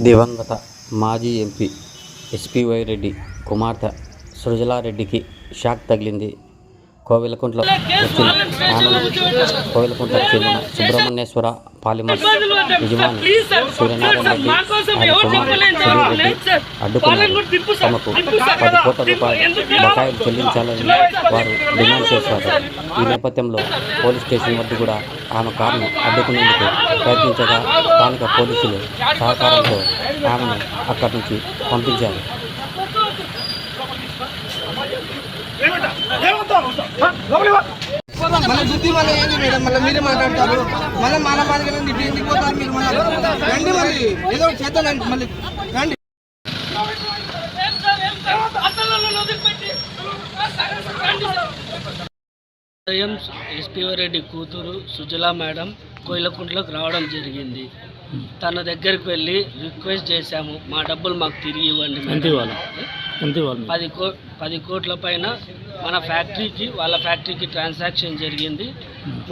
దివంగత మాజీ MP SPY Reddy కుమార్తె సృజలారెడ్డికి షాక్ తగిలింది కోవెలకుంట్ల వచ్చిన ఆమెను కోవెలకుంట్లకు చెందిన సుబ్రహ్మణ్యేశ్వర పాలిమర్స్ యజమాని సూర్యనారాయణ రెడ్డి ఆయన కుమారుడు రెడ్డి అడ్డుకున్నారు తమకు పది కోట్ల రూపాయలు బకాయిలు చెల్లించాలని వారు డిమాండ్ చేశారు. ఈ నేపథ్యంలో పోలీస్ స్టేషన్ వద్ద కూడా ఆమె కారును అడ్డుకునేందుకు ప్రయత్నించగా స్థానిక పోలీసులు సహకారంతో ఆమెను అక్కడి నుంచి పంపించారు. మన బుద్ధి మన ఏంది మేడం మళ్ళీ మీరే మాట్లాడతారు మళ్ళీ మన మాదిరి ఇటు ఎందుకు పోతారు మీరు మళ్ళీ రండి మళ్ళీ ఏదో చేద్దాం మళ్ళీ రండి ఉదయం ఎస్పీవరెడ్డి కూతురు సుజలా మేడం కోయిలకుంట్లోకి రావడం జరిగింది. తన దగ్గరికి వెళ్ళి రిక్వెస్ట్ చేశాము మా డబ్బులు మాకు తిరిగి ఇవ్వండి. పది కో పది కోట్ల పైన మన ఫ్యాక్టరీకి వాళ్ళ ఫ్యాక్టరీకి ట్రాన్సాక్షన్ జరిగింది.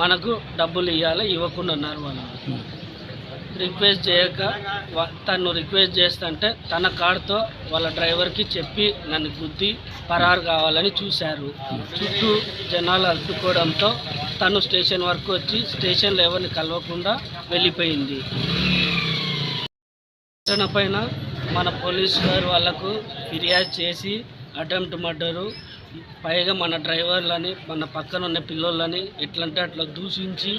మనకు డబ్బులు ఇవ్వాలి ఇవ్వకుండా ఉన్నారు వాళ్ళు. రిక్వెస్ట్ చేయక తను రిక్వెస్ట్ చేస్తుంటే తన కార్డుతో వాళ్ళ డ్రైవర్కి చెప్పి నన్ను గుద్ది పరారు కావాలని చూశారు. చుట్టూ జనాలు అడ్డుకోవడంతో తను స్టేషన్ వరకు వచ్చి స్టేషన్లో ఎవరిని కలవకుండా వెళ్ళిపోయింది. ఘటన పైన మన పోలీస్ గారు వాళ్ళకు ఫిర్యాదు చేసి అటెంప్ట్ మర్డరు పైగా మన డ్రైవర్లని మన పక్కన ఉన్న పిల్లోళ్ళని ఎట్లంటే అట్లా దూషించి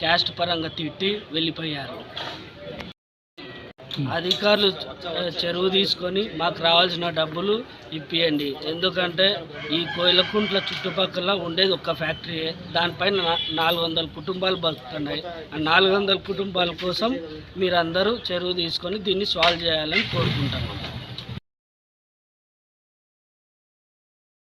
క్యాస్ట్ పరంగా తిట్టి వెళ్ళిపోయారు. అధికారులు చెరువు తీసుకొని మాకు రావాల్సిన డబ్బులు ఇప్పియండి. ఎందుకంటే ఈ కోయిలకుంట్ల చుట్టుపక్కల ఉండేది ఒక ఫ్యాక్టరీ. దానిపైన నాలుగు వందల కుటుంబాలు బతుకుతున్నాయి. ఆ నాలుగు వందల కుటుంబాల కోసం మీరందరూ చెరువు తీసుకొని దీన్ని సాల్వ్ చేయాలని కోరుకుంటున్నాం.